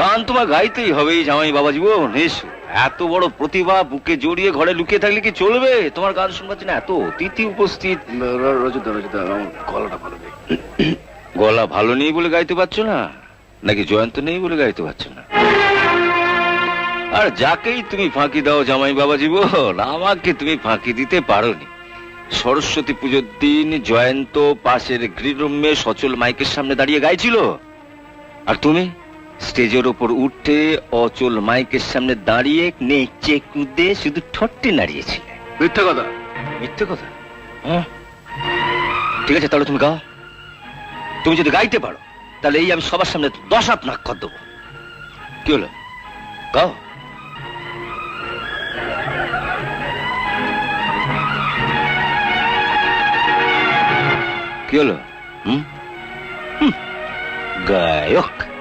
গান তোমার গাইতেই হবে জামাই বাবা জীবন এসো। এত বড় প্রতিভা বুকে জড়িয়ে ঘরে লুকিয়ে থাকলে কি চলবে? তোমার গান শুনবার জন্য এত অতিথি উপস্থিত। রজত রজত আমার গলাটা ভালো নেই। গলা ভালো নেই বলে গাইতে পারছ না? নাকি জয়ন্ত নেই বলে গাইতে পারছ না? আর যাকেই তুমি ফাঁকি দাও জামাই বাবা জীবন আমাকে তুমি ফাঁকি দিতে পারোনি। সরস্বতী পুজোর দিন জয়ন্ত পাশের গৃহরম্যে সচল মাইকের সামনে দাঁড়িয়ে গাইছিল। আর তুমি? স্টেজের ওপর উঠে অচল মাইকের সামনে দাঁড়িয়ে নেচে কুদে শুধু ঠট্টে নাড়িয়েছিলে। মিথ্যা কথা। মিথ্যে কথা? হ্যাঁ। ঠিক আছে তাহলে তুমি গাও। তুমি যদি গাইতে পারো তাহলে এই আমি সবার সামনে দশ হাত নাক্ষর দেবো। কি হলো? গাও। কি হলো? হুম? হুম, গায়ক।